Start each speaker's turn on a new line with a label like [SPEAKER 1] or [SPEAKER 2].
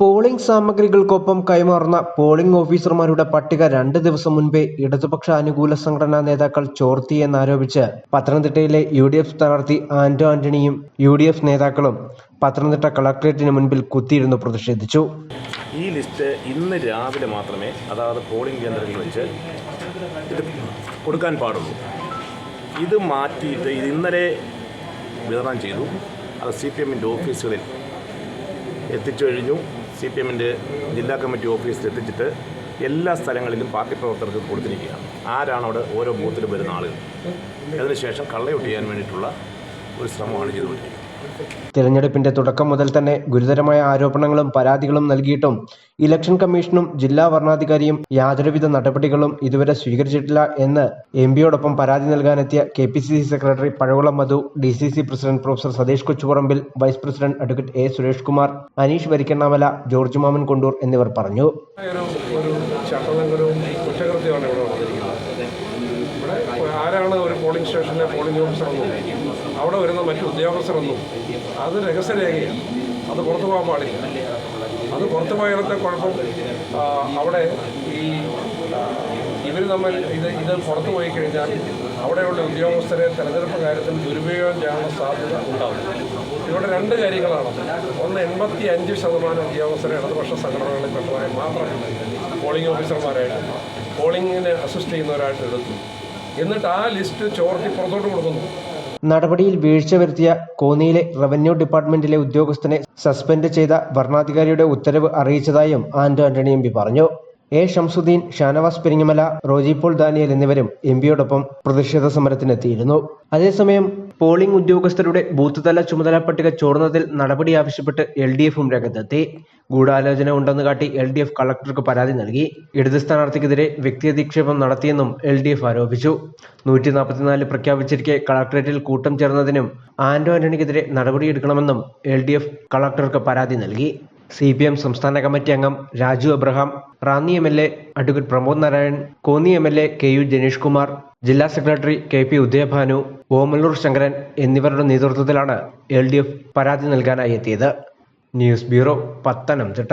[SPEAKER 1] Polling സാമഗ്രികൾക്കൊപ്പം കൈമാറുന്ന polling ഓഫീസർമാരുടെ പട്ടിക രണ്ട് ദിവസം മുൻപേ ഇടതുപക്ഷ അനുകൂല സംഘടനാ നേതാക്കൾ ചോർത്തിയെന്നാരോപിച്ച് പത്തനംതിട്ടയിലെ യു ഡി എഫ് സ്ഥാനാർത്ഥി ആന്റോ ആന്റണിയും യു ഡി എഫ് നേതാക്കളും പത്തനംതിട്ട കളക്ടറേറ്റിന് മുൻപിൽ കുത്തിയിരുന്ന് പ്രതിഷേധിച്ചു.
[SPEAKER 2] ഈ ലിസ്റ്റ് ഇന്ന് രാവിലെ മാത്രമേ അതായത് പോളിംഗ് കേന്ദ്രങ്ങളിൽ വെച്ച് കൊടുക്കാൻ പാടുള്ളൂ. ഇത് മാറ്റിയിട്ട് ഇത് ഇന്നലെ വിതരണം ചെയ്തു. അത് സി പി എമ്മിന്റെ ഓഫീസുകളിൽ എത്തിച്ചു കഴിഞ്ഞു. സി പി എമ്മിന്റെ ജില്ലാ കമ്മിറ്റി ഓഫീസിൽ എത്തിച്ചിട്ട് എല്ലാ സ്ഥലങ്ങളിലും പാർട്ടി പ്രവർത്തകർക്ക് കൊടുത്തിരിക്കുകയാണ്. ആരാണ് അവിടെ ഓരോ ബൂത്തിലും വരുന്ന ആളുകൾ? അതിനുശേഷം കള്ളയൊട്ടിയാൻ വേണ്ടിയിട്ടുള്ള ഒരു ശ്രമമാണ് ചെയ്തുകൊണ്ടിരിക്കുന്നത്.
[SPEAKER 1] തിരഞ്ഞെടുപ്പിന്റെ തുടക്കം മുതൽ തന്നെ ഗുരുതരമായ ആരോപണങ്ങളും പരാതികളും നൽകിയിട്ടും ഇലക്ഷൻ കമ്മീഷനും ജില്ലാ വരണാധികാരിയും യാതൊരുവിധ നടപടികളും ഇതുവരെ സ്വീകരിച്ചിട്ടില്ല എന്ന് എം പിയോടൊപ്പം പരാതി നൽകാനെത്തിയ K P C C secretary Pazhakulam Madhu D C C president professor Satheesh Kochuparambil vice president advocate A Suresh Kumar Aneesh Varikkannamala George Mammen Kondoor എന്നിവർ പറഞ്ഞു.
[SPEAKER 3] കുറ്റകൃത്യമാണ് പോളിംഗ് സ്റ്റേഷനിലെ പോളിംഗ് ഓഫീസറെന്നും അവിടെ വരുന്ന മറ്റു ഉദ്യോഗസ്ഥരെന്നും അത് രഹസ്യരേഖയാണ്. അത് പുറത്തു പോകാൻ പാടില്ല. അത് പുറത്തു പോയാലത്തെ കുഴപ്പം. അവിടെ ഈ ഇവർ തമ്മിൽ ഇത് ഇത് പുറത്തു പോയി കഴിഞ്ഞാൽ അവിടെയുള്ള ഉദ്യോഗസ്ഥരെ തെരഞ്ഞെടുപ്പ് കാര്യത്തിൽ ദുരുപയോഗം ചെയ്യാനുള്ള സാധ്യത ഉണ്ടാവും ഇവിടെ രണ്ട് കാര്യങ്ങളാണ്. ഒന്ന് എൺപത്തി അഞ്ച് ശതമാനം ഉദ്യോഗസ്ഥരെ ഇടതുപക്ഷ സംഘടനകളിൽ പെട്ടതായി മാത്രമല്ല പോളിംഗ് ഓഫീസർമാരായിട്ട് പോളിംഗിന് അസിസ്റ്റ് ചെയ്യുന്നവരായിട്ട് എടുത്തു. എന്നിട്ട് ആ ലിസ്റ്റ് ചോർത്തി പുറത്തോട്ട് കൊടുക്കുന്നു.
[SPEAKER 1] നടപടിയിൽ വീഴ്ച വരുത്തിയ കോന്നിയിലെ റവന്യൂ ഡിപ്പാർട്ട്മെന്റിലെ ഉദ്യോഗസ്ഥനെ സസ്പെൻഡ് ചെയ്ത ഭരണാധികാരിയുടെ ഉത്തരവ് അറിയിച്ചതായും ആന്റോ ആന്റണി എം പറഞ്ഞു. എ ഷംസുദ്ദീൻ ഷാനവാസ് പെരിങ്ങമല റോജി പോൾ ദാനിയൽ എന്നിവരും എം പിയോടൊപ്പം പ്രതിഷേധ സമരത്തിനെത്തിയിരുന്നു. അതേസമയം പോളിംഗ് ഉദ്യോഗസ്ഥരുടെ ബൂത്ത് തല ചുമതല പട്ടിക ചോർന്നതിൽ നടപടി ആവശ്യപ്പെട്ട് എൽ ഡി എഫും രംഗത്തെത്തി. ഗൂഢാലോചന ഉണ്ടെന്ന് കാട്ടി എൽ ഡി എഫ് കളക്ടർക്ക് പരാതി നൽകി. ഇടത് സ്ഥാനാർത്ഥിക്കെതിരെ വ്യക്തിയധിക്ഷേപം നടത്തിയെന്നും എൽ ഡി എഫ് ആരോപിച്ചു. നൂറ്റി നാൽപ്പത്തിനാല് പ്രഖ്യാപിച്ചിരിക്കെ കളക്ടറേറ്റിൽ കൂട്ടം ചേർന്നതിനും ആന്റോ ആന്റണിക്കെതിരെ നടപടിയെടുക്കണമെന്നും എൽ ഡി എഫ് കളക്ടർക്ക് പരാതി നൽകി. സി പി എം സംസ്ഥാന കമ്മിറ്റി അംഗം Raju Abraham Ranni M L A advocate Pramod Narayan Konni M L A K U Janeesh Kumar ജില്ലാ secretary K P Udayabhanu Omalloor Sankaran എന്നിവരുടെ നേതൃത്വത്തിലാണ് എൽ ഡി എഫ് പരാതി നൽകാനായി എത്തിയത്. News bureau Pathanamthitta.